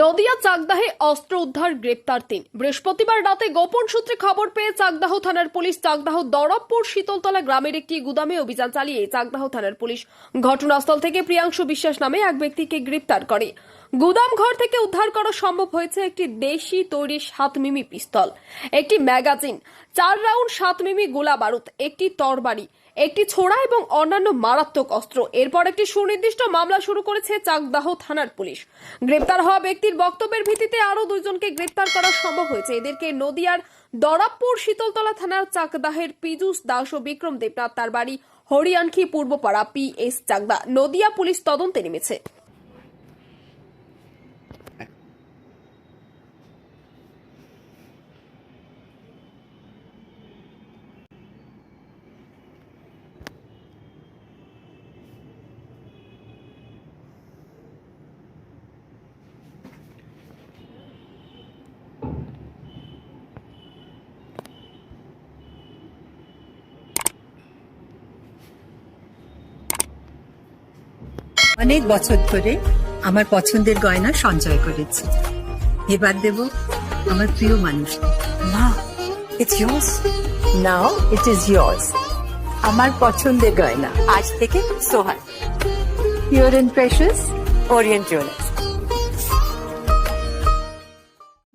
নদিয়া চাকদাহে অস্ত্র উদ্ধার গ্রেপ্তার তিন। বৃহস্পতিবার রাতে গোপন সূত্রে খবর পেয়ে চাকদাহ থানার পুলিশ চাকদাহ দরবপুর শীতলতলা গ্রামের একটি গুদামে অভিযান চালিয়ে চাকদাহ থানার পুলিশ ঘটনাস্থল থেকে প্রিয়াংশু বিশ্বাস নামে এক ব্যক্তিকে গ্রেপ্তার করে। গুদাম ঘর থেকে উদ্ধার করা সম্ভব হয়েছে একটি দেশি তৈরি সাত মিমি পিস্তল, একটি ম্যাগাজিন, চার রাউন্ড সাত মিমি গোলা বারুদ, একটি তরবারি একটি ছোড়া এবং অন্যান্য মারাত্মক অস্ত্র। এরপর একটি সুনির্দিষ্ট মামলা শুরু করেছে চাকদাহ থানার পুলিশ। গ্রেপ্তার হওয়া ব্যক্তির বক্তব্যের ভিত্তিতে আরও দুইজনকে গ্রেপ্তার করা সম্ভব হয়েছে। এদেরকে নদিয়ার দরাবপুর শীতলতলা থানার চাকদাহের পীযুষ দাস ও বিক্রম দেবনাথ, তার বাড়ি Hariyankhi Purbapara, P S Chakdah. Nadia police তদন্তে নেমেছে। অনেক বছর ধরে আমার পছন্দের গয়না সঞ্চয় করেছি। এবার দেব আমার প্রিয় মানুষ। মা নাও ইট ইজ ইয়ার্স আমার পছন্দের গয়না। আজ থেকে Sohan pure and precious orient jewellers